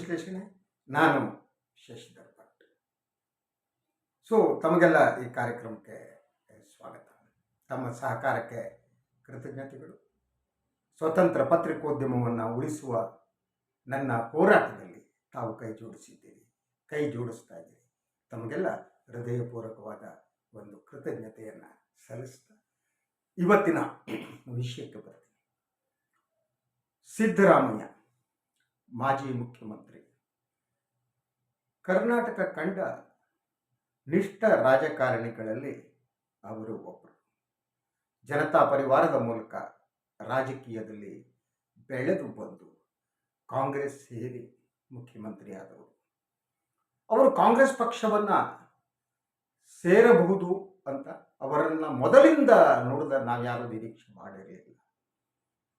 ವಿಶ್ಲೇಷಣೆ? ನಾನು ಶಶಿಧರ್ ಭಟ್. ಸೊ ತಮಗೆಲ್ಲ ಈ ಕಾರ್ಯಕ್ರಮಕ್ಕೆ ಸ್ವಾಗತ. ತಮ್ಮ ಸಹಕಾರಕ್ಕೆ ಕೃತಜ್ಞತೆಗಳು. ಸ್ವತಂತ್ರ ಪತ್ರಿಕೋದ್ಯಮವನ್ನು ಉಳಿಸುವ ನನ್ನ ಹೋರಾಟದಲ್ಲಿ ತಾವು ಕೈ ಜೋಡಿಸಿದ್ದೀರಿ, ಕೈ ಜೋಡಿಸ್ತಾ ಇದ್ದೀರಿ. ತಮಗೆಲ್ಲ ಹೃದಯಪೂರ್ವಕವಾದ ಒಂದು ಕೃತಜ್ಞತೆಯನ್ನು ಸಲ್ಲಿಸ್ತಾ ಇವತ್ತಿನ ವಿಷಯಕ್ಕೆ ಬರ್ತೀನಿ. ಸಿದ್ದರಾಮಯ್ಯ. ಮಾಜಿ ಮುಖ್ಯಮಂತ್ರಿ. ಕರ್ನಾಟಕ ಕಂಡ ನಿಷ್ಠ ರಾಜಕಾರಣಿಗಳಲ್ಲಿ ಅವರು ಒಬ್ಬರು ಜನತಾ ಪರಿವಾರದ ಮೂಲಕ ರಾಜಕೀಯದಲ್ಲಿ ಬೆಳೆದು ಬಂದು ಕಾಂಗ್ರೆಸ್ ಸೇರಿ ಮುಖ್ಯಮಂತ್ರಿ ಆದವರು ಅವರು ಕಾಂಗ್ರೆಸ್ ಪಕ್ಷವನ್ನು ಸೇರಬಹುದು ಅಂತ ಅವರನ್ನು ಮೊದಲಿಂದ ನೋಡಿದ ನಾವ್ಯಾರು ನಿರೀಕ್ಷೆ ಮಾಡಿರಲಿಲ್ಲ.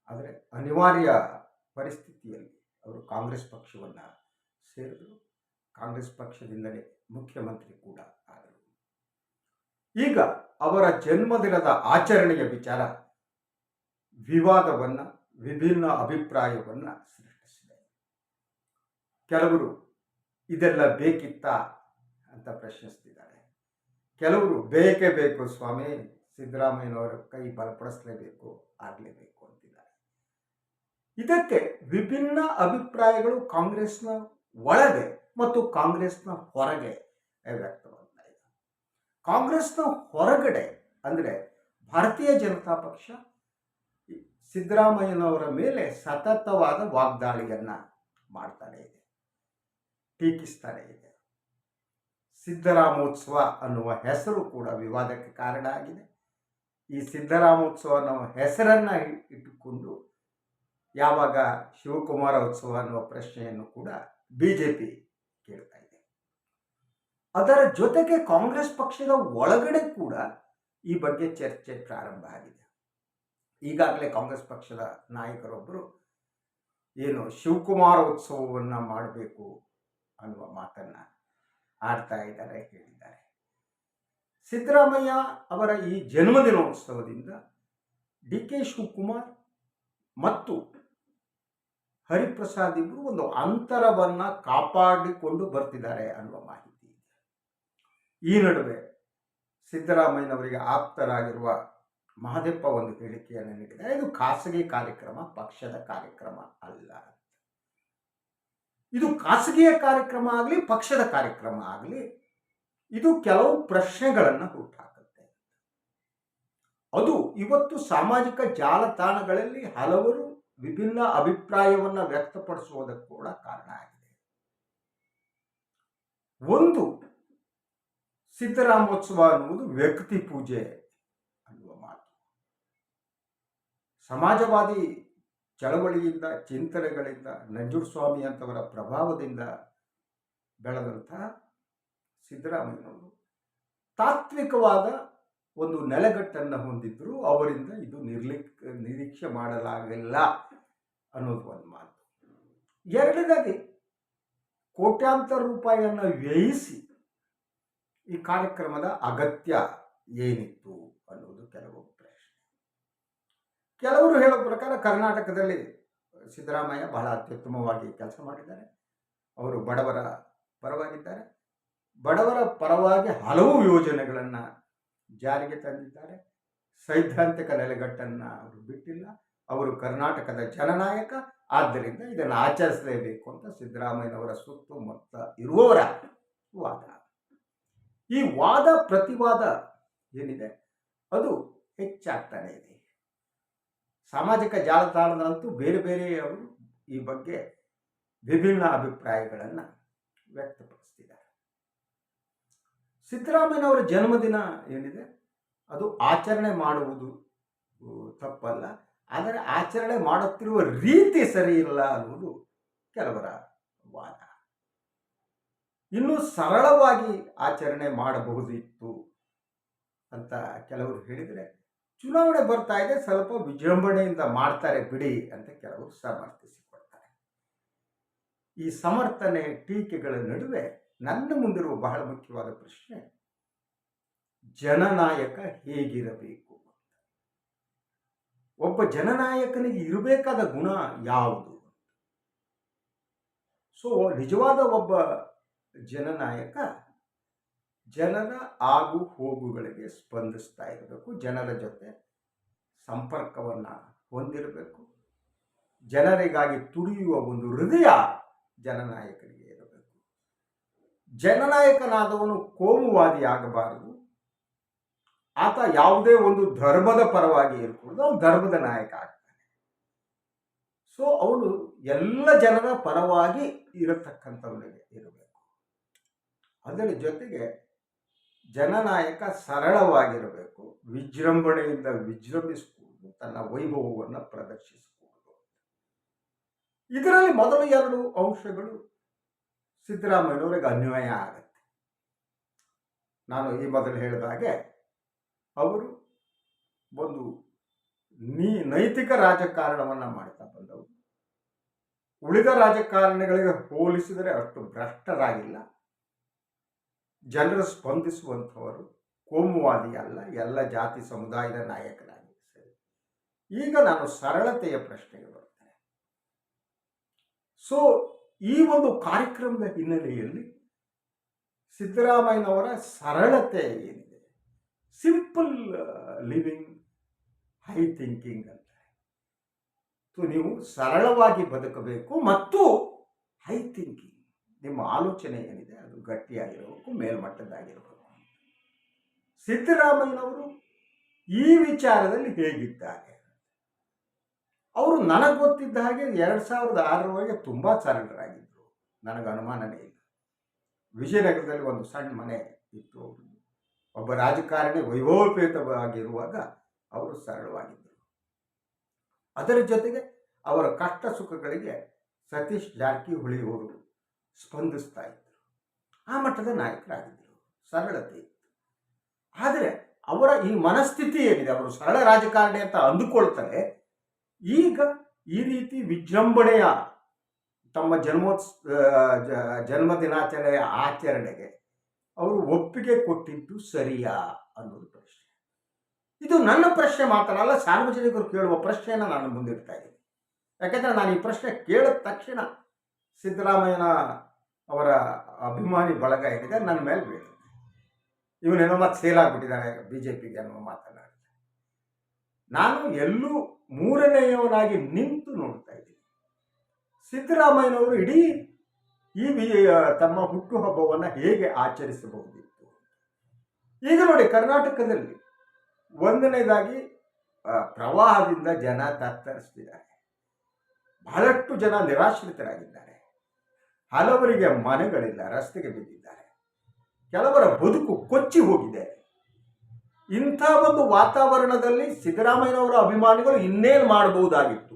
ಆದರೆ ಅನಿವಾರ್ಯ ಪರಿಸ್ಥಿತಿಯಲ್ಲಿ ಅವರು ಕಾಂಗ್ರೆಸ್ ಪಕ್ಷವನ್ನು ಸೇರಿದರು. ಕಾಂಗ್ರೆಸ್ ಪಕ್ಷದಿಂದಲೇ ಮುಖ್ಯಮಂತ್ರಿ ಕೂಡ ಆದರು. ಈಗ ಅವರ ಜನ್ಮದಿನದ ಆಚರಣೆಯ ವಿಚಾರ ವಿವಾದವನ್ನು, ವಿಭಿನ್ನ ಅಭಿಪ್ರಾಯವನ್ನು ಸೃಷ್ಟಿಸಿದೆ. ಕೆಲವರು ಇದೆಲ್ಲ ಬೇಕಿತ್ತಾ ಅಂತ ಪ್ರಶ್ನಿಸ್ತಿದ್ದಾರೆ. ಕೆಲವರು ಬೇಕೇ ಬೇಕು ಸ್ವಾಮಿ, ಸಿದ್ದರಾಮಯ್ಯನವರ ಕೈ ಬಲಪಡಿಸಲೇಬೇಕು, ಆಗಲೇಬೇಕು. ಇದಕ್ಕೆ ವಿಭಿನ್ನ ಅಭಿಪ್ರಾಯಗಳು ಕಾಂಗ್ರೆಸ್ನ ಒಳಗೆ ಮತ್ತು ಕಾಂಗ್ರೆಸ್ನ ಹೊರಗೆ ವ್ಯಕ್ತವಾಗ್ತಾ ಇದೆ. ಕಾಂಗ್ರೆಸ್ನ ಹೊರಗಡೆ ಅಂದರೆ ಭಾರತೀಯ ಜನತಾ ಪಕ್ಷ ಸಿದ್ದರಾಮಯ್ಯನವರ ಮೇಲೆ ಸತತವಾದ ವಾಗ್ದಾಳಿಯನ್ನು ಮಾಡ್ತಾನೆ ಇದೆ, ಟೀಕಿಸ್ತಾನೆ ಇದೆ. ಸಿದ್ದರಾಮೋತ್ಸವ ಅನ್ನುವ ಹೆಸರು ಕೂಡ ವಿವಾದಕ್ಕೆ ಕಾರಣ ಆಗಿದೆ. ಈ ಸಿದ್ದರಾಮೋತ್ಸವ ಅನ್ನುವ ಹೆಸರನ್ನು ಇಟ್ಟುಕೊಂಡು ಯಾವಾಗ ಶಿವಕುಮಾರ ಉತ್ಸವ ಅನ್ನುವ ಪ್ರಶ್ನೆಯನ್ನು ಕೂಡ ಬಿ ಜೆ ಪಿ ಕೇಳ್ತಾ ಇದೆ. ಅದರ ಜೊತೆಗೆ ಕಾಂಗ್ರೆಸ್ ಪಕ್ಷದ ಒಳಗಡೆ ಕೂಡ ಈ ಬಗ್ಗೆ ಚರ್ಚೆ ಪ್ರಾರಂಭ ಆಗಿದೆ. ಈಗಾಗಲೇ ಕಾಂಗ್ರೆಸ್ ಪಕ್ಷದ ನಾಯಕರೊಬ್ಬರು ಏನು ಶಿವಕುಮಾರ ಉತ್ಸವವನ್ನು ಮಾಡಬೇಕು ಅನ್ನುವ ಮಾತನ್ನು ಆಡ್ತಾ ಇದ್ದಾರೆ, ಹೇಳಿದ್ದಾರೆ. ಸಿದ್ದರಾಮಯ್ಯ ಅವರ ಈ ಜನ್ಮದಿನೋತ್ಸವದಿಂದ ಡಿ ಕೆ ಶಿವಕುಮಾರ್ ಮತ್ತು ಹರಿಪ್ರಸಾದ್ ಇಬ್ಬರು ಒಂದು ಅಂತರವನ್ನು ಕಾಪಾಡಿಕೊಂಡು ಬರ್ತಿದ್ದಾರೆ ಅನ್ನುವ ಮಾಹಿತಿ ಇದೆ. ಈ ನಡುವೆ ಸಿದ್ದರಾಮಯ್ಯನವರಿಗೆ ಆಪ್ತರಾಗಿರುವ ಮಹದೇಪ್ಪ ಒಂದು ಹೇಳಿಕೆಯನ್ನು ನೀಡಿದ್ದಾರೆ. ಇದು ಖಾಸಗಿ ಕಾರ್ಯಕ್ರಮ, ಪಕ್ಷದ ಕಾರ್ಯಕ್ರಮ ಅಲ್ಲ ಇದು ಖಾಸಗಿಯ ಕಾರ್ಯಕ್ರಮ ಆಗಲಿ, ಪಕ್ಷದ ಕಾರ್ಯಕ್ರಮ ಆಗಲಿ, ಇದು ಕೆಲವು ಪ್ರಶ್ನೆಗಳನ್ನು ಹುಟ್ಟಾಕುತ್ತೆ ಅದು ಇವತ್ತು ಸಾಮಾಜಿಕ ಜಾಲತಾಣಗಳಲ್ಲಿ ಹಲವರು ವಿಭಿನ್ನ ಅಭಿಪ್ರಾಯವನ್ನು ವ್ಯಕ್ತಪಡಿಸುವುದಕ್ಕೆ ಕೂಡ ಕಾರಣ ಆಗಿದೆ. ಒಂದು, ಸಿದ್ದರಾಮೋತ್ಸವ ಅನ್ನುವುದು ವ್ಯಕ್ತಿ ಪೂಜೆ ಅನ್ನುವ ಮಾತು. ಸಮಾಜವಾದಿ ಚಳವಳಿಯಿಂದ, ಚಿಂತನೆಗಳಿಂದ ನಂಜುಸ್ವಾಮಿ ಅಂತವರ ಪ್ರಭಾವದಿಂದ ಬೆಳೆದಂತಹ ಸಿದ್ದರಾಮಯ್ಯನವರು ತಾತ್ವಿಕವಾದ ಒಂದು ನೆಲೆಗಟ್ಟನ್ನು ಹೊಂದಿದ್ದರು ಅವರಿಂದ ಇದು ನಿರ್ಲಿಕ್, ನಿರೀಕ್ಷೆ ಮಾಡಲಾಗಿಲ್ಲ. ಅನ್ನೋದು ಒಂದು ಮಾತು. ಎರಡನೇದಾಗಿ ಕೋಟ್ಯಾಂತರ ರೂಪಾಯಿಯನ್ನು ವ್ಯಯಿಸಿ ಈ ಕಾರ್ಯಕ್ರಮದ ಅಗತ್ಯ ಏನಿತ್ತು ಅನ್ನೋದು ಕೆಲವು ಪ್ರಶ್ನೆ. ಕೆಲವರು ಹೇಳೋ ಪ್ರಕಾರ ಕರ್ನಾಟಕದಲ್ಲಿ ಸಿದ್ದರಾಮಯ್ಯ ಬಹಳ ಅತ್ಯುತ್ತಮವಾಗಿ ಕೆಲಸ ಮಾಡಿದ್ದಾರೆ. ಅವರು ಬಡವರ ಪರವಾಗಿದ್ದಾರೆ. ಬಡವರ ಪರವಾಗಿ ಹಲವು ಯೋಜನೆಗಳನ್ನು ಜಾರಿಗೆ ತಂದಿದ್ದಾರೆ. ಸೈದ್ಧಾಂತಿಕ ನೆಲೆಗಟ್ಟನ್ನು ಅವರು ಬಿಟ್ಟಿಲ್ಲ. ಅವರು ಕರ್ನಾಟಕದ ಜನನಾಯಕ. ಆದ್ದರಿಂದ ಇದನ್ನು ಆಚರಿಸಲೇಬೇಕು ಅಂತ ಸಿದ್ದರಾಮಯ್ಯನವರ ಸುತ್ತಮುತ್ತ ಇರುವವರ ವಾದ. ಈ ವಾದ ಪ್ರತಿವಾದ ಏನಿದೆ? ಅದು ಹೆಚ್ಚಾಗ್ತಾನೆ ಇದೆ. ಸಾಮಾಜಿಕ ಜಾಲತಾಣದಂತೂ ಬೇರೆ ಬೇರೆಯವರು ಈ ಬಗ್ಗೆ ವಿಭಿನ್ನ ಅಭಿಪ್ರಾಯಗಳನ್ನು ವ್ಯಕ್ತಪಡಿಸ್ತಿದ್ದಾರೆ. ಸಿದ್ದರಾಮಯ್ಯನವರ ಜನ್ಮದಿನ ಏನಿದೆ? ಅದು ಆಚರಣೆ ಮಾಡುವುದು ತಪ್ಪಲ್ಲ. ಆದರೆ ಆಚರಣೆ ಮಾಡುತ್ತಿರುವ ರೀತಿ ಸರಿ ಇಲ್ಲ ಅನ್ನುವುದು ಕೆಲವರ ವಾದ. ಇನ್ನೂ ಸರಳವಾಗಿ ಆಚರಣೆ ಮಾಡಬಹುದಿತ್ತು ಅಂತ ಕೆಲವರು ಹೇಳಿದರೆ, ಚುನಾವಣೆ ಬರ್ತಾ ಇದೆ, ಸ್ವಲ್ಪ ವಿಜೃಂಭಣೆಯಿಂದ ಮಾಡ್ತಾರೆ ಬಿಡಿ ಅಂತ ಕೆಲವರು ಸಮರ್ಥಿಸಿಕೊಳ್ತಾರೆ. ಈ ಸಮರ್ಥನೆ ಟೀಕೆಗಳ ನಡುವೆ ನನ್ನ ಮುಂದಿರುವ ಬಹಳ ಮುಖ್ಯವಾದ ಪ್ರಶ್ನೆ, ಜನನಾಯಕ ಹೇಗಿರಬೇಕು? ಒಬ್ಬ ಜನನಾಯಕನಿಗೆ ಇರಬೇಕಾದ ಗುಣ ಯಾವುದು? ಸೊ ನಿಜವಾದ ಒಬ್ಬ ಜನನಾಯಕ ಜನರ ಆಗು ಹೋಗುಗಳಿಗೆ ಸ್ಪಂದಿಸ್ತಾ ಇರಬೇಕು, ಜನರ ಜೊತೆ ಸಂಪರ್ಕವನ್ನು ಹೊಂದಿರಬೇಕು, ಜನರಿಗಾಗಿ ತುಡಿಯುವ ಒಂದು ಹೃದಯ ಜನನಾಯಕನಿಗೆ ಇರಬೇಕು. ಜನನಾಯಕನಾದವನು ಕೋಮುವಾದಿ ಆಗಬಾರದು ಆತ ಯಾವುದೇ ಒಂದು ಧರ್ಮದ ಪರವಾಗಿ ಇರಕೂಡದು ಅವನು ಧರ್ಮದ ನಾಯಕ ಆಗ್ತಾನೆ. ಸೊ ಅವನು ಎಲ್ಲ ಜನರ ಪರವಾಗಿ ಇರತಕ್ಕಂಥವನಿಗೆ ಇರಬೇಕು. ಅದರ ಜೊತೆಗೆ ಜನನಾಯಕ ಸರಳವಾಗಿರಬೇಕು, ವಿಜೃಂಭಣೆಯಿಂದ ವಿಜೃಂಭಿಸಿಕೊಂಡು ತನ್ನ ವೈಭವವನ್ನು ಪ್ರದರ್ಶಿಸಿಕೊಂಡು ಇದರಲ್ಲಿ ಮೊದಲ ಎರಡು ಅಂಶಗಳು ಸಿದ್ದರಾಮಯ್ಯನವರಿಗೆ ಅನ್ವಯ ಆಗುತ್ತೆ. ನಾನು ಈ ಮೊದಲು ಹೇಳಿದ ಹಾಗೆ ಅವರು ಒಂದು ನೀ ನೈತಿಕ ರಾಜಕಾರಣವನ್ನು ಮಾಡ್ತಾ ಬಂದವರು ಉಳಿದ ರಾಜಕಾರಣಿಗಳಿಗೆ ಹೋಲಿಸಿದರೆ ಅಷ್ಟು ಭ್ರಷ್ಟರಾಗಿಲ್ಲ. ಜನರು ಸ್ಪಂದಿಸುವಂಥವರು ಕೋಮುವಾದಿ ಅಲ್ಲ ಎಲ್ಲ ಜಾತಿ ಸಮುದಾಯದ ನಾಯಕರಾಗಿ ಈಗ ನಾನು ಸರಳತೆಯ ಪ್ರಶ್ನೆಗೆ ಬರ್ತೇನೆ ಸೊ ಈ ಒಂದು ಕಾರ್ಯಕ್ರಮದ ಹಿನ್ನೆಲೆಯಲ್ಲಿ ಸಿದ್ದರಾಮಯ್ಯನವರ ಸರಳತೆ ಏನಿದೆ? ಸಿಂಪಲ್ ಲಿವಿಂಗ್, ಹೈ ಥಿಂಕಿಂಗ್ ಅಂತ. ಸೊ, ನೀವು ಸರಳವಾಗಿ ಬದುಕಬೇಕು ಮತ್ತು ಹೈ ಥಿಂಕಿಂಗ್, ನಿಮ್ಮ ಆಲೋಚನೆ ಏನಿದೆ ಅದು ಗಟ್ಟಿಯಾಗಿರಬೇಕು, ಮೇಲ್ಮಟ್ಟದ್ದಾಗಿರಬೇಕು. ಸಿದ್ದರಾಮಯ್ಯನವರು ಈ ವಿಚಾರದಲ್ಲಿ ಹೇಗಿದ್ದಾರೆ? ಅವರು ನನಗೆ ಗೊತ್ತಿದ್ದ ಹಾಗೆ ಎರಡು ಸಾವಿರದ ಆರರವರೆಗೆ ತುಂಬ ಸರಳರಾಗಿದ್ದರು ನನಗೆ ಅನುಮಾನನೇ ಇಲ್ಲ. ವಿಜಯನಗರದಲ್ಲಿ ಒಂದು ಸಣ್ಣ ಮನೆ ಇತ್ತು ಅವರು ಒಬ್ಬ ರಾಜಕಾರಣಿ ವೈಭವಪೇತವಾಗಿರುವಾಗ ಅವರು ಸರಳವಾಗಿದ್ದರು. ಅದರ ಜೊತೆಗೆ ಅವರ ಕಷ್ಟ ಸುಖಗಳಿಗೆ ಸತೀಶ್ ಜಾರಕಿಹೊಳಿ ಅವರು ಸ್ಪಂದಿಸ್ತಾ ಇದ್ದರು. ಆ ಮಟ್ಟದ ನಾಯಕರಾಗಿದ್ದರು. ಸರಳತೆ ಆದರೆ ಅವರ ಈ ಮನಸ್ಥಿತಿ ಏನಿದೆ, ಅವರು ಸರಳ ರಾಜಕಾರಣಿ ಅಂತ ಅಂದುಕೊಳ್ತಾರೆ, ಈಗ ಈ ರೀತಿ ವಿಜೃಂಭಣೆಯ ತಮ್ಮ ಜನ್ಮೋತ್ಸ ಜನ್ಮದಿನಾಚರಣೆಯ ಆಚರಣೆಗೆ ಅವರು ಒಪ್ಪಿಗೆ ಕೊಟ್ಟಿದ್ದು ಸರಿಯಾ ಅನ್ನೋದು ಪ್ರಶ್ನೆ. ಇದು ನನ್ನ ಪ್ರಶ್ನೆ ಮಾತ್ರ ಅಲ್ಲ, ಸಾರ್ವಜನಿಕರು ಕೇಳುವ ಪ್ರಶ್ನೆಯನ್ನು ನಾನು ಮುಂದಿಡ್ತಾ ಇದ್ದೀನಿ. ಯಾಕೆಂದರೆ ನಾನು ಈ ಪ್ರಶ್ನೆ ಕೇಳಿದ ತಕ್ಷಣ ಸಿದ್ದರಾಮಯ್ಯನ ಅವರ ಅಭಿಮಾನಿ ಬಳಗ ಏನಿದೆ, ನನ್ನ ಮೇಲೆ ಬೀಳುತ್ತೆ. ಇವನೇನೋ ಮತ್ತೆ ಸೇಲ್ ಆಗಿಬಿಟ್ಟಿದ್ದಾನೆ ಬಿ ಜೆ ಪಿಗೆ ಅನ್ನೋ ಮಾತನಾಡ್ತಾರೆ ನಾನು ಎಲ್ಲೂ ಮೂರನೆಯವನಾಗಿ ನಿಂತು ನೋಡ್ತಾ ಇದ್ದೀನಿ. ಸಿದ್ದರಾಮಯ್ಯನವರು ಇಡೀ ಈ ತಮ್ಮ ಹುಟ್ಟುಹಬ್ಬವನ್ನು ಹೇಗೆ ಆಚರಿಸಬಹುದಿತ್ತು? ಈಗ ನೋಡಿ, ಕರ್ನಾಟಕದಲ್ಲಿ ಒಂದನೇದಾಗಿ ಪ್ರವಾಹದಿಂದ ಜನ ತತ್ತರಿಸ್ತಿದ್ದಾರೆ. ಬಹಳಷ್ಟು ಜನ ನಿರಾಶ್ರಿತರಾಗಿದ್ದಾರೆ. ಹಲವರಿಗೆ ಮನೆಗಳಿಲ್ಲ, ರಸ್ತೆಗೆ ಬಿದ್ದಿದ್ದಾರೆ. ಕೆಲವರ ಬದುಕು ಕೊಚ್ಚಿ ಹೋಗಿದೆ. ಇಂಥ ಒಂದು ವಾತಾವರಣದಲ್ಲಿ ಸಿದ್ದರಾಮಯ್ಯನವರ ಅಭಿಮಾನಿಗಳು ಇನ್ನೇನು ಮಾಡಬಹುದಾಗಿತ್ತು?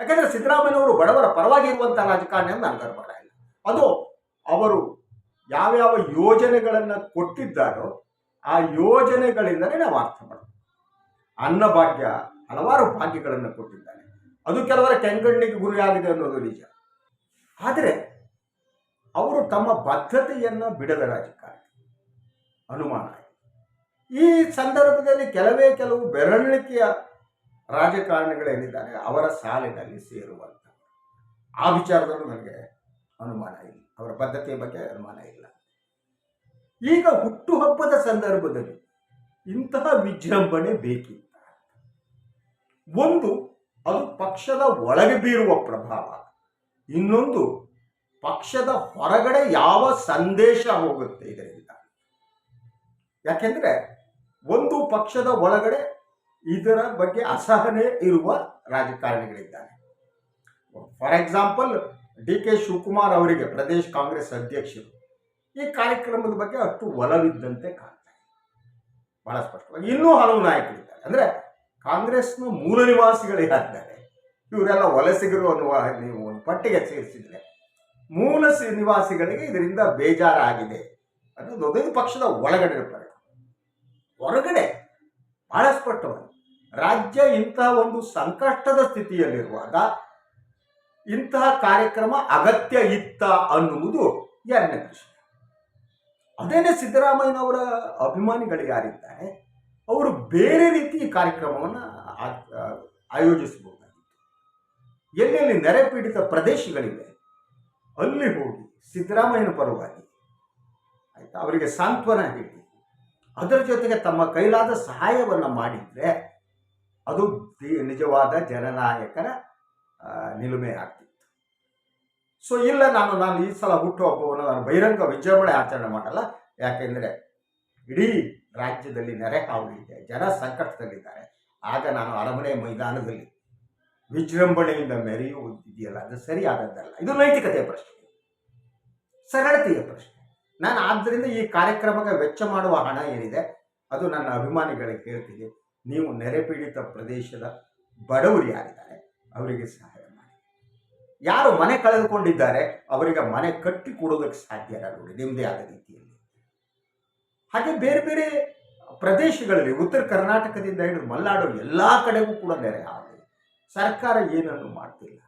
ಯಾಕಂದ್ರೆ ಸಿದ್ದರಾಮಯ್ಯನವರು ಬಡವರ ಪರವಾಗಿ ರಾಜಕಾರಣಿ ಅಂತ ಇಲ್ಲ ಅದು ಅವರು ಯಾವ್ಯಾವ ಯೋಜನೆಗಳನ್ನು ಕೊಟ್ಟಿದ್ದಾರೋ ಆ ಯೋಜನೆಗಳಿಂದಲೇ ನಾವು ಅರ್ಥ ಮಾಡ್ತೀವಿ. ಅನ್ನಭಾಗ್ಯ ಹಲವಾರು ಭಾಗ್ಯಗಳನ್ನು ಕೊಟ್ಟಿದ್ದಾನೆ. ಅದು ಕೆಲವರ ಕೆಂಗಣ್ಣಿಗೆ ಗುರಿಯಾಗಿದೆ ಅನ್ನೋದು ನಿಜ. ಆದರೆ ಅವರು ತಮ್ಮ ಬದ್ಧತೆಯನ್ನು ಬಿಡದ ರಾಜಕಾರಣಿ. ಅನುಮಾನ ಈ ಸಂದರ್ಭದಲ್ಲಿ ಕೆಲವೇ ಕೆಲವು ಬೆರಳಿಕೆಯ ರಾಜಕಾರಣಿಗಳೇನಿದ್ದಾರೆ ಅವರ ಸಾಲಿನಲ್ಲಿ ಸೇರುವಂತ ಆ ವಿಚಾರದಲ್ಲೂ ನನಗೆ ಅನುಮಾನ ಇಲ್ಲ. ಅವರ ಬದ್ಧತೆಯ ಬಗ್ಗೆ ಅನುಮಾನ ಇಲ್ಲ. ಈಗ ಹುಟ್ಟುಹಬ್ಬದ ಸಂದರ್ಭದಲ್ಲಿ ಇಂತಹ ವಿಜೃಂಭಣೆ ಬೇಕಿತ್ತ? ಒಂದು, ಅದು ಪಕ್ಷದ ಒಳಗೆ ಬೀರುವ ಪ್ರಭಾವ. ಇನ್ನೊಂದು, ಪಕ್ಷದ ಹೊರಗಡೆ ಯಾವ ಸಂದೇಶ ಹೋಗುತ್ತೆ ಇದರಿಂದ? ಯಾಕೆಂದ್ರೆ, ಒಂದು ಪಕ್ಷದ ಒಳಗಡೆ ಇದರ ಬಗ್ಗೆ ಅಸಹನೆ ಇರುವ ರಾಜಕಾರಣಿಗಳಿದ್ದಾರೆ. For example D K Shivakumar ಅವರಿಗೆ ಪ್ರದೇಶ್ ಕಾಂಗ್ರೆಸ್ ಅಧ್ಯಕ್ಷರು ಈ ಕಾರ್ಯಕ್ರಮದ ಬಗ್ಗೆ ಅಷ್ಟು ಒಲವಿದ್ದಂತೆ ಕಾಣ್ತಾ ಇದೆ ಬಹಳ ಸ್ಪಷ್ಟವಾಗಿ ಇನ್ನೂ ಹಲವು ನಾಯಕರಿದ್ದಾರೆ. ಅಂದ್ರೆ ಕಾಂಗ್ರೆಸ್ನ ಮೂಲ ನಿವಾಸಿಗಳು ಯಾರಿದ್ದಾರೆ? ಇವರೆಲ್ಲ ವಲಸಿಗರು ಅನ್ನುವ ನೀವು ಒಂದು ಪಟ್ಟಿಗೆ ಸೇರಿಸಿದ್ರೆ ಮೂಲ ನಿವಾಸಿಗಳಿಗೆ ಇದರಿಂದ ಬೇಜಾರಾಗಿದೆ ಅನ್ನೋದು ಒಂದು ಪಕ್ಷದ ಒಳಗಡೆ ಇರ್ತಾರೆ ಹೊರಗಡೆ ಬಹಳ ಸ್ಪಷ್ಟವಾಗಿ ರಾಜ್ಯ ಇಂತಹ ಒಂದು ಸಂಕಷ್ಟದ ಸ್ಥಿತಿಯಲ್ಲಿರುವಾಗ ಇಂತಹ ಕಾರ್ಯಕ್ರಮ ಅಗತ್ಯ ಇತ್ತ ಅನ್ನುವುದು ಎರಡನೇ ಪ್ರಶ್ನೆ. ಅದೇನೇ ಸಿದ್ದರಾಮಯ್ಯನವರ ಅಭಿಮಾನಿಗಳು ಯಾರಿದ್ದಾರೆ ಅವರು ಬೇರೆ ರೀತಿ ಕಾರ್ಯಕ್ರಮವನ್ನು ಆಯೋಜಿಸಬಹುದಾಗಿತ್ತು. ಎಲ್ಲೆಲ್ಲಿ ನೆರೆ ಪೀಡಿತ ಪ್ರದೇಶಗಳಿವೆ ಅಲ್ಲಿ ಹೋಗಿ ಸಿದ್ದರಾಮಯ್ಯನ ಪರವಾಗಿ ಆಯಿತಾ ಅವರಿಗೆ ಸಾಂತ್ವನ ಹೇಳಿ ಅದರ ಜೊತೆಗೆ ತಮ್ಮ ಕೈಲಾದ ಸಹಾಯವನ್ನು ಮಾಡಿದರೆ ಅದು ನಿಜವಾದ ಜನನಾಯಕನ ಆ, ನಿಲುಮೆ ಆಗ್ತಿತ್ತು. ಸೊ ಇಲ್ಲ, ನಾನು ನಾನು ಈ ಸಲ ಹುಟ್ಟುಹಬ್ಬವನ್ನು ನಾನು ಬಹಿರಂಗ ವಿಜೃಂಭಣೆ ಆಚರಣೆ ಮಾಡಲ್ಲ. ಯಾಕೆಂದರೆ ಇಡೀ ರಾಜ್ಯದಲ್ಲಿ ನೆರೆ ಕಾವಲಿದೆ ಜನ ಸಂಕಟದಲ್ಲಿದ್ದಾರೆ. ಆಗ ನಾನು ಅರಮನೆ ಮೈದಾನದಲ್ಲಿ ವಿಜೃಂಭಣೆಯಿಂದ ಮೆರೆಯುವುದಿದೆಯಲ್ಲ ಅದು ಸರಿಯಾದದ್ದಲ್ಲ. ಇದು ನೈತಿಕತೆಯ ಪ್ರಶ್ನೆ. ಸರಳತೆಯ ಪ್ರಶ್ನೆ. ನಾನು ಆದ್ದರಿಂದ ಈ ಕಾರ್ಯಕ್ರಮಕ್ಕೆ ವೆಚ್ಚ ಮಾಡುವ ಹಣ ಏನಿದೆ, ಅದು ನನ್ನ ಅಭಿಮಾನಿಗಳಿಗೆ ಹೇಳ್ತೀನಿ ನೀವು ನೆರೆ ಪೀಡಿತ ಪ್ರದೇಶದ ಬಡವರು ಯಾರಿದ್ದಾರೆ? ಅವರಿಗೆ ಸಹಾಯ ಮಾಡಿ. ಯಾರು ಮನೆ ಕಳೆದುಕೊಂಡಿದ್ದಾರೆ, ಅವರಿಗೆ ಮನೆ ಕಟ್ಟಿ ಕೊಡೋದಕ್ಕೆ ಸಾಧ್ಯ ಇಲ್ಲ ನೋಡಿ, ನಿಮ್ಮದೇ ಆದ ರೀತಿಯಲ್ಲಿ. ಹಾಗೆ ಬೇರೆ ಬೇರೆ ಪ್ರದೇಶಗಳಲ್ಲಿ, ಉತ್ತರ ಕರ್ನಾಟಕದಿಂದ ಹಿಡಿದು ಮಲ್ನಾಡು ಎಲ್ಲ ಕಡೆಗೂ ಕೂಡ ನೆರೆ ಆದರೆ ಸರ್ಕಾರ ಏನನ್ನು ಮಾಡ್ತಿಲ್ಲ.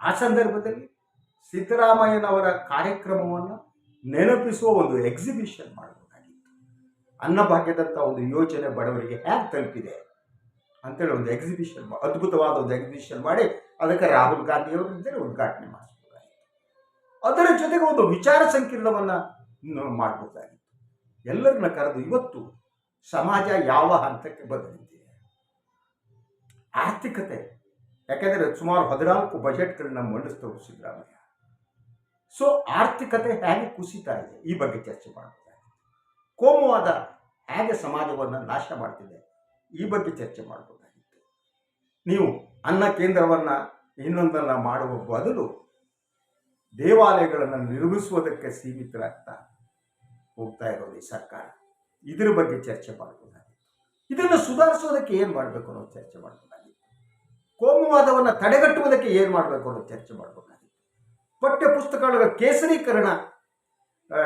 ಆ ಸಂದರ್ಭದಲ್ಲಿ ಸಿದ್ದರಾಮಯ್ಯನವರ ಕಾರ್ಯಕ್ರಮವನ್ನು ನೆನಪಿಸುವ ಒಂದು ಎಕ್ಸಿಬಿಷನ್ ಮಾಡಬೇಕಾಗಿತ್ತು. ಅನ್ನಭಾಗ್ಯದಂಥ ಒಂದು ಯೋಜನೆ ಬಡವರಿಗೆ ಹೇಗೆ ತಲುಪಿದೆ? ಅಂತೇಳಿ ಒಂದು ಎಕ್ಸಿಬಿಷನ್ ಅದ್ಭುತವಾದ ಒಂದು ಎಕ್ಸಿಬಿಷನ್ ಮಾಡಿ ಅದಕ್ಕೆ ರಾಹುಲ್ ಗಾಂಧಿ ಅವರಿದ್ದರೆ ಉದ್ಘಾಟನೆ ಮಾಡಿಸ್ಬೋದಾಗಿತ್ತು. ಅದರ ಜೊತೆಗೆ ಒಂದು ವಿಚಾರ ಸಂಕಿರಣವನ್ನು ಮಾಡಬಹುದಾಗಿತ್ತು ಎಲ್ಲರನ್ನ ಕರೆದು ಇವತ್ತು ಸಮಾಜ ಯಾವ ಹಂತಕ್ಕೆ ಬದಲಿದೆ? ಆರ್ಥಿಕತೆ, ಯಾಕೆಂದರೆ ಸುಮಾರು ಹದಿನಾಲ್ಕು ಬಜೆಟ್ಗಳನ್ನ ಮಂಡಿಸ್ತವರು ಸಿದ್ದರಾಮಯ್ಯ. ಸೊ ಆರ್ಥಿಕತೆ ಹೇಗೆ ಕುಸಿತಾ ಇದೆ ಈ ಬಗ್ಗೆ ಚರ್ಚೆ ಮಾಡಬಹುದಾಗಿದೆ ಕೋಮುವಾದ ಹೇಗೆ ಸಮಾಜವನ್ನು ನಾಶ ಮಾಡ್ತಿದೆ? ಈ ಬಗ್ಗೆ ಚರ್ಚೆ ಮಾಡಬೇಕಾಗಿತ್ತು. ನೀವು ಅನ್ನ ಕೇಂದ್ರವನ್ನು ಇನ್ನೊಂದನ್ನು ಮಾಡುವ ಬದಲು ದೇವಾಲಯಗಳನ್ನು ನಿರ್ಮಿಸುವುದಕ್ಕೆ ಸೀಮಿತರಾಗ್ತಾ ಹೋಗ್ತಾ ಇರೋದು ಈ ಸರ್ಕಾರ. ಇದರ ಬಗ್ಗೆ ಚರ್ಚೆ ಮಾಡಬೇಕಾಗಿತ್ತು. ಇದನ್ನು ಸುಧಾರಿಸೋದಕ್ಕೆ ಏನು ಮಾಡಬೇಕು ಅನ್ನೋದು ಚರ್ಚೆ ಮಾಡಬೇಕಾಗಿತ್ತು. ಕೋಮುವಾದವನ್ನು ತಡೆಗಟ್ಟುವುದಕ್ಕೆ ಏನು ಮಾಡಬೇಕು ಅನ್ನೋದು ಚರ್ಚೆ ಮಾಡಬೇಕಾಗಿತ್ತು. ಪಠ್ಯ ಪುಸ್ತಕಗಳ ಕೇಸರೀಕರಣ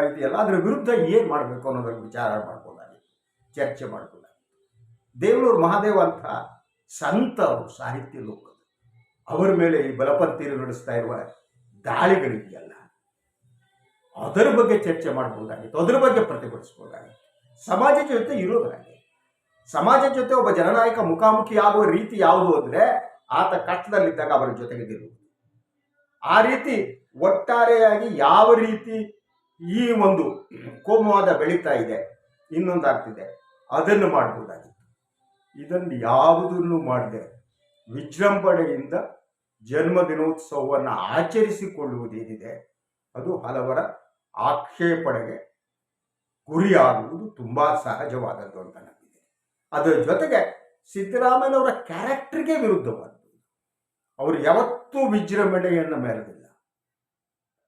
ಇದೆಯಲ್ಲ, ಅದರ ವಿರುದ್ಧ ಏನು ಮಾಡಬೇಕು ಅನ್ನೋದರ ವಿಚಾರ ಮಾಡ್ಬೋದಾಗಿತ್ತು ಚರ್ಚೆ ಮಾಡ್ಬೋದಾಗಿತ್ತು ದೇವಳೂರು ಮಹಾದೇವ ಅಂತ ಸಂತ ಅವರು, ಸಾಹಿತ್ಯ ಲೋಕದ. ಅವರ ಮೇಲೆ ಈ ಬಲಪಂಥೀರು ನಡೆಸ್ತಾ ಇರುವ ದಾಳಿಗಳಿದೆಯಲ್ಲ, ಅದರ ಬಗ್ಗೆ ಚರ್ಚೆ ಮಾಡ್ಬೋದಾಗಿತ್ತು, ಅದರ ಬಗ್ಗೆ ಪ್ರತಿಭಟಿಸ್ಬೋದಾಗಿತ್ತು. ಸಮಾಜದ ಜೊತೆ ಇರೋದಾಗಿ ಸಮಾಜ ಜೊತೆ ಒಬ್ಬ ಜನನಾಯಕ ಮುಖಾಮುಖಿ ಆಗುವ ರೀತಿ ಯಾವುದು ಅಂದರೆ, ಆತ ಕಷ್ಟದಲ್ಲಿದ್ದಾಗ ಅವರ ಜೊತೆಗೆ ನಿಲ್ಲುವುದು ಆ ರೀತಿ ಒಟ್ಟಾರೆಯಾಗಿ ಯಾವ ರೀತಿ ಈ ಒಂದು ಕೋಮುವಾದ ಬೆಳೀತಾ ಇದೆ, ಇನ್ನೊಂದಾಗ್ತಿದೆ, ಅದನ್ನು ಮಾಡ್ಬೋದಾಗಿತ್ತು. ಇದನ್ನು ಯಾವುದನ್ನು ಮಾಡದೆ ವಿಜೃಂಭಣೆಯಿಂದ ಜನ್ಮದಿನೋತ್ಸವವನ್ನು ಆಚರಿಸಿಕೊಳ್ಳುವುದೇನಿದೆ, ಅದು ಹಲವರ ಆಕ್ಷೇಪಣೆಗೆ ಗುರಿಯಾಗುವುದು ತುಂಬ ಸಹಜವಾದದ್ದು ಅಂತ ನನಗಿದೆ ಅದರ ಜೊತೆಗೆ ಸಿದ್ದರಾಮಯ್ಯನವರ ಕ್ಯಾರೆಕ್ಟರ್ಗೆ ವಿರುದ್ಧವಾದದ್ದು. ಅವರು ಯಾವತ್ತೂ ವಿಜೃಂಭಣೆಯನ್ನು ಮೆರೆದಿಲ್ಲ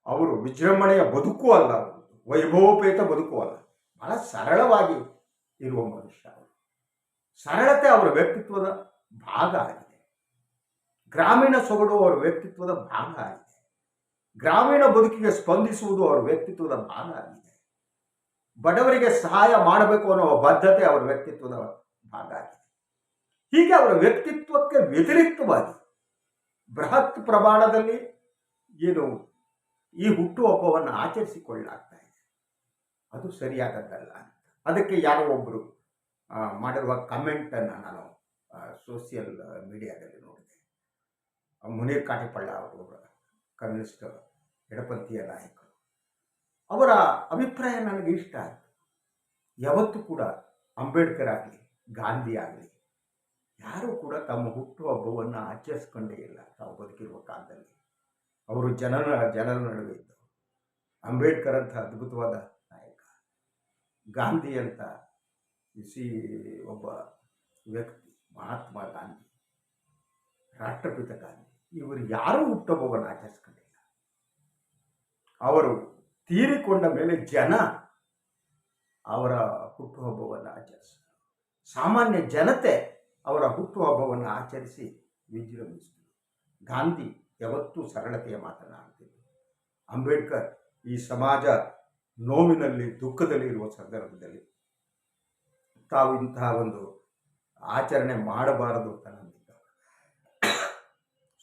ಅವರು ವಿಜೃಂಭಣೆಯ ಬದುಕು ಅಲ್ಲ ವೈಭವೋಪೇತ ಬದುಕು ಅಲ್ಲ. ಬಹಳ ಸರಳವಾಗಿ ಇರುವ ಮನುಷ್ಯ ಅವರು. ಸರಳತೆ ಅವರ ವ್ಯಕ್ತಿತ್ವದ ಭಾಗ ಆಗಿದೆ. ಗ್ರಾಮೀಣ ಸೊಗಡು ಅವರ ವ್ಯಕ್ತಿತ್ವದ ಭಾಗ ಆಗಿದೆ. ಗ್ರಾಮೀಣ ಬದುಕಿಗೆ ಸ್ಪಂದಿಸುವುದು ಅವರ ವ್ಯಕ್ತಿತ್ವದ ಭಾಗ ಆಗಿದೆ. ಬಡವರಿಗೆ ಸಹಾಯ ಮಾಡಬೇಕು ಅನ್ನೋ ಬದ್ಧತೆ ಅವರ ವ್ಯಕ್ತಿತ್ವದ ಭಾಗ ಆಗಿದೆ. ಹೀಗೆ ಅವರ ವ್ಯಕ್ತಿತ್ವಕ್ಕೆ ವ್ಯತಿರಿಕ್ತವಾಗಿ ಬೃಹತ್ ಪ್ರಮಾಣದಲ್ಲಿ ಏನು ಈ ಹುಟ್ಟುಹಬ್ಬವನ್ನು ಆಚರಿಸಿಕೊಳ್ಳಲಾಗ್ತಾ ಇದೆ. ಅದು ಸರಿಯಾದದ್ದಲ್ಲ ಅದಕ್ಕೆ ಯಾರೋ ಒಬ್ಬರು ಮಾಡಿರುವ ಕಮೆಂಟನ್ನು ನಾನು ಸೋಷಿಯಲ್ ಮೀಡಿಯಾದಲ್ಲಿ ನೋಡಿದೆ. ಮುನೀರ್ ಕಾಟಿಪಳ್ಳ ಅವರು ಕಮ್ಯುನಿಸ್ಟ್ ಎಡಪಂಥೀಯ ನಾಯಕರು. ಅವರ ಅಭಿಪ್ರಾಯ ನನಗೆ ಇಷ್ಟ ಆಯಿತು. ಯಾವತ್ತೂ ಕೂಡ ಅಂಬೇಡ್ಕರ್ ಆಗಲಿ, ಗಾಂಧಿ ಆಗಲಿ, ಯಾರೂ ಕೂಡ ತಮ್ಮ ಹುಟ್ಟುಹಬ್ಬವನ್ನು ಆಚರಿಸ್ಕೊಂಡೇ ಇಲ್ಲ ತಾವು ಬದುಕಿರುವ ಕಾಲದಲ್ಲಿ. ಅವರು ಜನರ ಜನರ ನಡುವೆ ಇದ್ದರು. ಅಂಬೇಡ್ಕರ್ ಅಂತ ಅದ್ಭುತವಾದ ನಾಯಕ, ಗಾಂಧಿ ಅಂತ ಸಿ ಒಬ್ಬ ವ್ಯಕ್ತಿ, ಮಹಾತ್ಮ ಗಾಂಧಿ, ರಾಷ್ಟ್ರಪಿತ ಗಾಂಧಿ, ಇವರು ಯಾರೂ ಹುಟ್ಟುಹಬ್ಬವನ್ನು ಆಚರಿಸ್ಕೊಂಡಿಲ್ಲ? ಅವರು ತೀರಿಕೊಂಡ ಮೇಲೆ ಜನ ಅವರ ಹುಟ್ಟುಹಬ್ಬವನ್ನು ಆಚರಿಸಿದರು. ಸಾಮಾನ್ಯ ಜನತೆ ಅವರ ಹುಟ್ಟುಹಬ್ಬವನ್ನು ಆಚರಿಸಿ ವಿಜೃಂಭಿಸಿದರು. ಗಾಂಧಿ ಯಾವತ್ತೂ ಸರಳತೆಯ ಮಾತನಾಡ್ತಿದ್ದರು ಅಂಬೇಡ್ಕರ್ ಈ ಸಮಾಜ ನೋವಿನಲ್ಲಿ ದುಃಖದಲ್ಲಿ ಇರುವ ಸಂದರ್ಭದಲ್ಲಿ ತಾವು ಇಂತಹ ಒಂದು ಆಚರಣೆ ಮಾಡಬಾರದು ಅಂತ ನಂಬಿದ್ದಾರೆ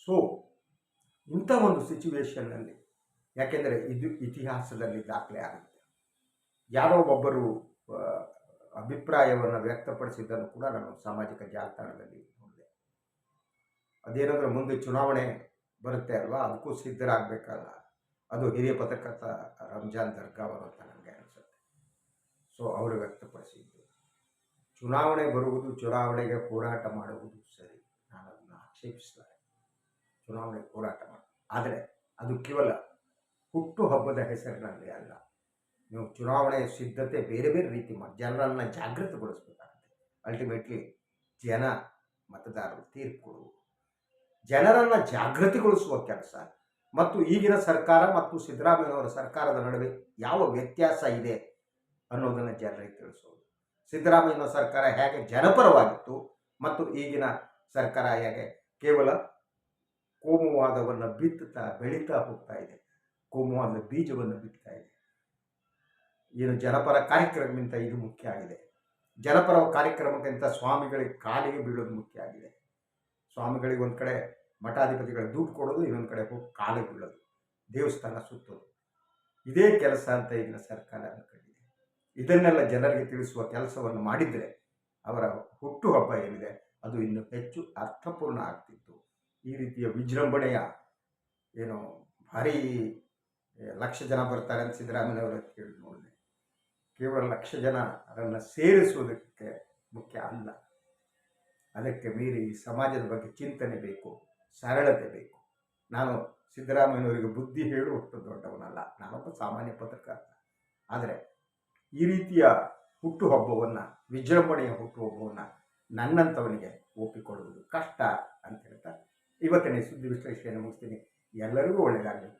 ಸೊ ಇಂಥ ಒಂದು ಸಿಚುವೇಶನ್ನಲ್ಲಿ ಯಾಕೆಂದರೆ ಇದು ಇತಿಹಾಸದಲ್ಲಿ ದಾಖಲೆ ಆಗುತ್ತೆ. ಯಾರೋ ಒಬ್ಬರು ಅಭಿಪ್ರಾಯವನ್ನು ವ್ಯಕ್ತಪಡಿಸಿದ್ದನ್ನು ಕೂಡ ನಾನು ಸಾಮಾಜಿಕ ಜಾಲತಾಣದಲ್ಲಿ ನೋಡಿದೆ. ಅದೇನಾದರೂ ಮುಂದೆ ಚುನಾವಣೆ ಬರುತ್ತೆ ಅಲ್ವಾ? ಅದಕ್ಕೂ ಸಿದ್ಧರಾಗಬೇಕಲ್ಲ. ಅದು ಹಿರಿಯ ಪತ್ರಕರ್ತ ರಂಜಾನ್ ದರ್ಗಾವರು ಅಂತ ನನಗೆ ಅನಿಸುತ್ತೆ. ಸೊ ಅವರು ವ್ಯಕ್ತಪಡಿಸಿದ್ದು. ಚುನಾವಣೆ ಬರುವುದು, ಚುನಾವಣೆಗೆ ಹೋರಾಟ ಮಾಡುವುದು ಸರಿ. ನಾನು ಅದನ್ನು ಆಕ್ಷೇಪಿಸ್ತಾರೆ. ಚುನಾವಣೆ ಹೋರಾಟ ಮಾಡಿ. ಆದರೆ ಅದು ಕೇವಲ ಹುಟ್ಟು ಹಬ್ಬದ ಹೆಸರಿನಲ್ಲಿ ಅಲ್ಲ. ನೀವು ಚುನಾವಣೆಯ ಸಿದ್ಧತೆ ಬೇರೆ ಬೇರೆ ರೀತಿ ಮಾಡಿ, ಜನರನ್ನು ಜಾಗೃತಗೊಳಿಸಬೇಕಾಗುತ್ತೆ. ಅಲ್ಟಿಮೇಟ್ಲಿ ಜನ ಮತದಾರರು ತೀರ್ಪು ಕೊಡುವುದು. ಜನರನ್ನು ಜಾಗೃತಿಗೊಳಿಸುವ ಕೆಲಸ. ಮತ್ತು ಈಗಿನ ಸರ್ಕಾರ ಮತ್ತು ಸಿದ್ದರಾಮಯ್ಯನವರ ಸರ್ಕಾರದ ನಡುವೆ ಯಾವ ವ್ಯತ್ಯಾಸ ಇದೆ ಅನ್ನೋದನ್ನು ಜನರಿಗೆ ತಿಳಿಸೋದು. ಸಿದ್ದರಾಮಯ್ಯನ ಸರ್ಕಾರ ಹೇಗೆ ಜನಪರವಾಗಿತ್ತು ಮತ್ತು ಈಗಿನ ಸರ್ಕಾರ ಹೇಗೆ ಕೇವಲ ಕೋಮುವಾದವನ್ನು ಬಿತ್ತುತ್ತಾ ಬೆಳೀತಾ ಹೋಗ್ತಾ ಇದೆ, ಕೋಮುವಾದ ಬೀಜವನ್ನು ಬಿತ್ತಾ ಇದೆ. ಏನು ಜನಪರ ಕಾರ್ಯಕ್ರಮಕ್ಕಿಂತ ಇದು ಮುಖ್ಯ ಆಗಿದೆ. ಜನಪರ ಕಾರ್ಯಕ್ರಮಕ್ಕಿಂತ ಸ್ವಾಮಿಗಳಿಗೆ ಕಾಲಿಗೆ ಬೀಳೋದು ಮುಖ್ಯ ಆಗಿದೆ. ಸ್ವಾಮಿಗಳಿಗೆ ಒಂದು ಕಡೆ ಮಠಾಧಿಪತಿಗಳ ದುಡ್ಡು ಕೊಡೋದು, ಇನ್ನೊಂದು ಕಡೆ ಹೋಗಿ ಕಾಲಿಗೆ ಬೀಳೋದು, ದೇವಸ್ಥಾನ ಸುತ್ತೋದು. ಇದೇ ಕೆಲಸ ಅಂತ ಈಗಿನ ಸರ್ಕಾರ ಅನ್ಕೊಂಡಿದೆ ಇದನ್ನೆಲ್ಲ ಜನರಿಗೆ ತಿಳಿಸುವ ಕೆಲಸವನ್ನು ಮಾಡಿದರೆ ಅವರ ಹುಟ್ಟುಹಬ್ಬ ಏನಿದೆ, ಅದು ಇನ್ನು ಹೆಚ್ಚು ಅರ್ಥಪೂರ್ಣ ಆಗ್ತಿತ್ತು. ಈ ರೀತಿಯ ವಿಜೃಂಭಣೆಯ ಏನು ಭಾರಿ ಲಕ್ಷ ಜನ ಬರ್ತಾರೆ ಅಂತ ಸಿದ್ದರಾಮಯ್ಯವರ ಕೇಳಿ ನೋಡಿದೆ. ಕೇವಲ ಲಕ್ಷ ಜನ ಅದನ್ನು ಸೇರಿಸುವುದಕ್ಕೆ ಮುಖ್ಯ ಅಲ್ಲ. ಅದಕ್ಕೆ ಮೀರಿ ಈ ಸಮಾಜದ ಬಗ್ಗೆ ಚಿಂತನೆ ಬೇಕು, ಸರಳತೆ ಬೇಕು. ನಾನು ಸಿದ್ದರಾಮಯ್ಯನವರಿಗೆ ಬುದ್ಧಿ ಹೇಳುವಷ್ಟು ದೊಡ್ಡವನಲ್ಲ. ನಾನೊಬ್ಬ ಸಾಮಾನ್ಯ ಪತ್ರಕರ್ತ. ಆದರೆ ಈ ರೀತಿಯ ಹುಟ್ಟುಹಬ್ಬವನ್ನು, ವಿಜೃಂಭಣೆಯ ಹುಟ್ಟುಹಬ್ಬವನ್ನು ನನ್ನಂಥವನಿಗೆ ಒಪ್ಪಿಕೊಳ್ಳುವುದು ಕಷ್ಟ ಅಂತ ಹೇಳ್ತಾರೆ. ಇವತ್ತಿನ ಸುದ್ದಿ ವಿಶ್ಲೇಷಣೆ ಮುಗಿಸ್ತೀನಿ. ಎಲ್ಲರಿಗೂ ಒಳ್ಳೆಯದಾಗಲಿ.